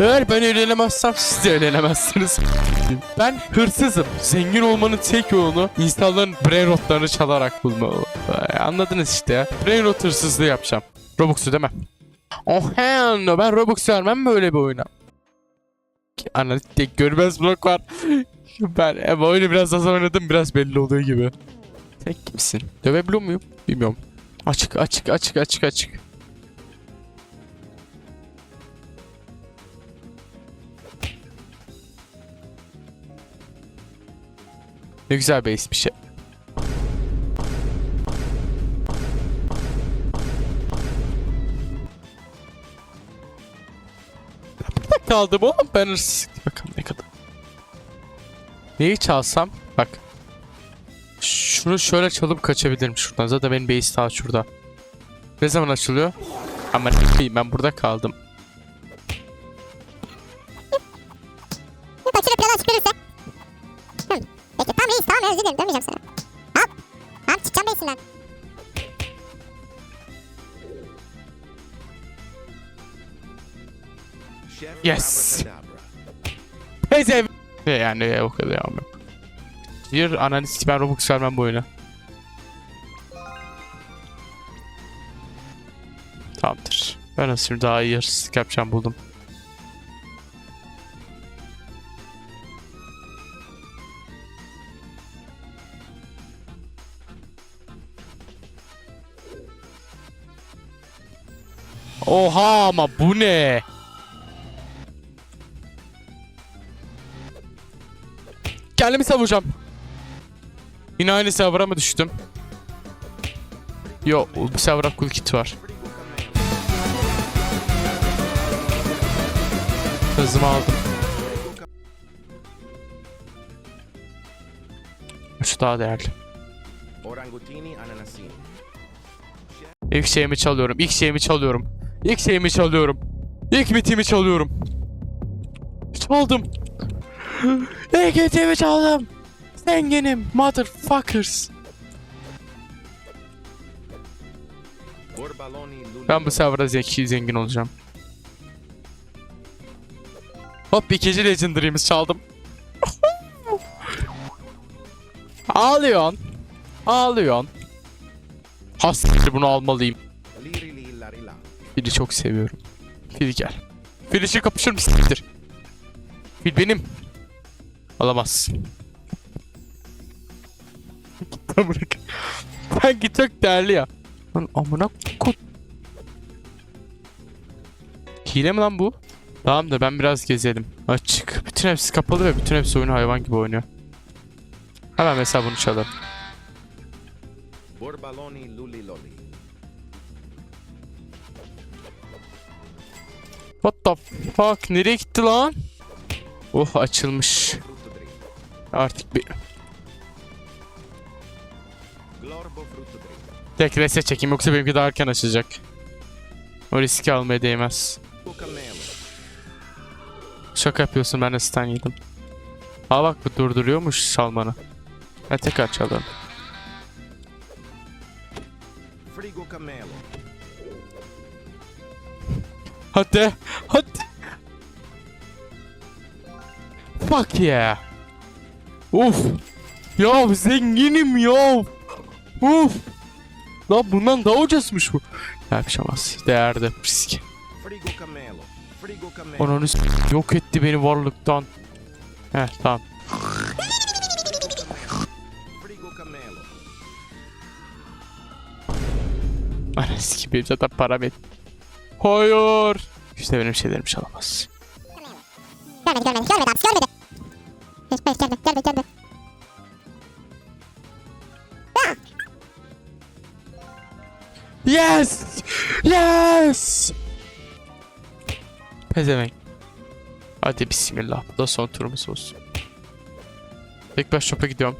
Eğer ben öğrenemezsem siz de öğrenemezsiniz. Ben hırsızım. Zengin olmanın tek yolunu insanların brain rotlarını çalarak bulmalı. Ay, Anladınız işte ya. Brain rot hırsızlığı yapacağım. Robux'u demem. Oh hell no. Ben Robux vermem böyle bir oyuna. Analitik görmez blok var. Ben e, bu oyunu biraz az oynadım biraz belli oluyor gibi. Sen kimsin? Dövebiliyor muyum? Bilmiyorum. Açık açık açık açık açık. Ne güzel bir şey. Burada kaldım oğlum ben hırsız. Bakalım ne kadar. Neyi çalsam? Bak. Şunu şöyle çalıp kaçabilirim şuradan. Zaten benim base daha şurada. Ne zaman açılıyor? Ama ben burada kaldım. Tamam reis tamam özür dilerim dönmeyeceğim sana. Al. Tamam çıkacağım beysinden. Yes. Teyze. Yani o kadar yok. Bir analiz ben Robux vermem bu oyuna. Tamamdır. Ben nasıl daha iyi hırsızlık yapacağım buldum. Oha ama bu ne? Kendimi savuracağım. Yine aynı server'a mı düştüm? Yo, bu server'a kit var. Hızımı aldım. Şu daha değerli. İlk şeyimi çalıyorum. İlk şeyimi çalıyorum. İlk şeyimi çalıyorum. İlk mitimi çalıyorum. Çaldım. İlk mitimi çaldım. Zenginim. Motherfuckers. Ben bu serverda zeki zengin olacağım. Hop ikinci legendary'imiz çaldım. Ağlıyorsun. Ağlıyorsun. Hastir bunu almalıyım. Fil'i çok seviyorum. Fil gel. Fil için kapışır mısın? Siktir. Fil benim. Lan bırak. Sanki çok değerli ya. Lan amına kut. Hile mi lan bu? Tamamdır ben biraz gezelim. Açık. Bütün hepsi kapalı ve bütün hepsi oyunu hayvan gibi oynuyor. Hemen mesela bunu çalalım. Borbaloni luli loli. What the fuck? Nereye gitti lan? Oh açılmış. Artık bir tek reset çekeyim yoksa benimki daha erken açılacak. O riski almaya değmez. Şaka yapıyorsun ben de yedim. Aa bak bu durduruyormuş salmanı. Ben tekrar çalalım. Frigo camelo. Hadi. Hadi. Fuck yeah. Uf. Ya zenginim ya. Uf. Lan bundan daha ucuzmuş bu. Yapışamaz. Risk. Camelo. Frigo camelo. Ananı yok etti beni varlıktan. Heh tamam. S- benim zaten param et. Hayır. İşte benim şeylerim çalamaz. Görmedi görmedi görmedi abi görmedi. Hiç hiç görmedi görmedi görmedi. Yes! Yes! Pezevenk. Hadi bismillah. Bu da son turumuz olsun. Tek baş shop'a gidiyorum.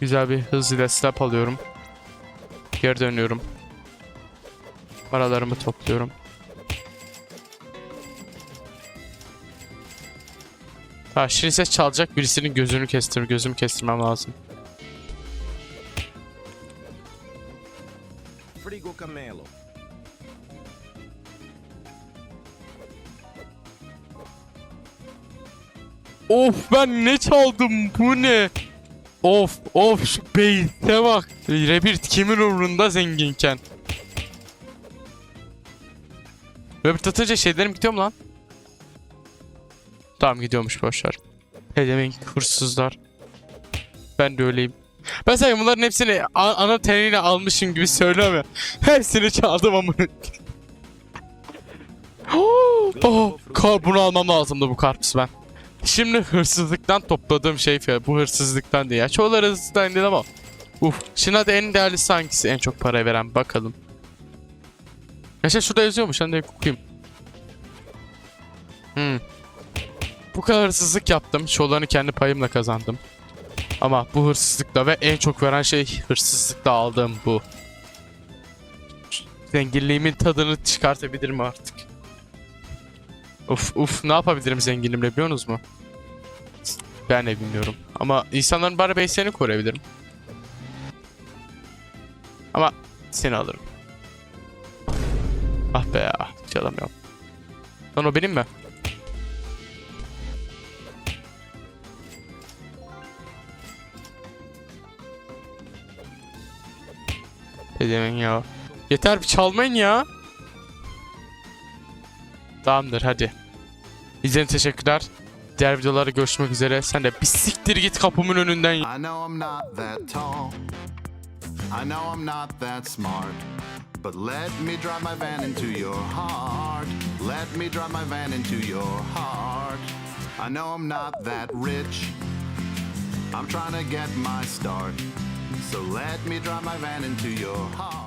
Güzel bir hızlı slap alıyorum. Geri dönüyorum. Paralarımı topluyorum. Ha şimdi ses çalacak birisinin gözünü kestir, gözüm kestirmem lazım. Frigo Camelo. Of ben ne çaldım bu ne? Of of şu bass'e bak. Rebirth kimin umrunda zenginken? Rebirth atınca şeylerim gidiyor mu lan? Tamam gidiyormuş boşver. Pedevenk hırsızlar. Ben de öyleyim. Ben sanki bunların hepsini ana teniyle almışım gibi söylüyorum ya. Hepsini çaldım ama. oh, kar bunu almam lazımdı bu karpuzu ben. Şimdi hırsızlıktan topladığım şey fiyat. Bu hırsızlıktan değil ya. Çoğuları hırsızlıktan değil ama. Uf. Şimdi hadi en değerlisi hangisi? En çok para veren bakalım. Yaşa şurada yazıyormuş. Ben de okuyayım. Hmm. Bu kadar hırsızlık yaptım. Çoğularını kendi payımla kazandım. Ama bu hırsızlıkla ve en çok veren şey hırsızlıkla aldığım bu. Zenginliğimin tadını çıkartabilirim artık. Uf uf ne yapabilirim zenginimle biliyor musunuz mu? Ben de bilmiyorum. Ama insanların bari base'lerini koruyabilirim. Ama seni alırım. Ah be ya. Hiç alamıyorum. Lan o benim mi? Edemin ya. Yeter bir çalmayın ya. Tamamdır hadi. İzlediğiniz teşekkürler. Diğer videolarda görüşmek üzere. Sen de bir siktir git kapımın önünden. I know I'm not that tall. I know I'm not that smart. But let me drive my van into your heart. Let me drive my van into your heart. I know I'm not that rich. I'm trying to get my start. So let me drive my van into your heart.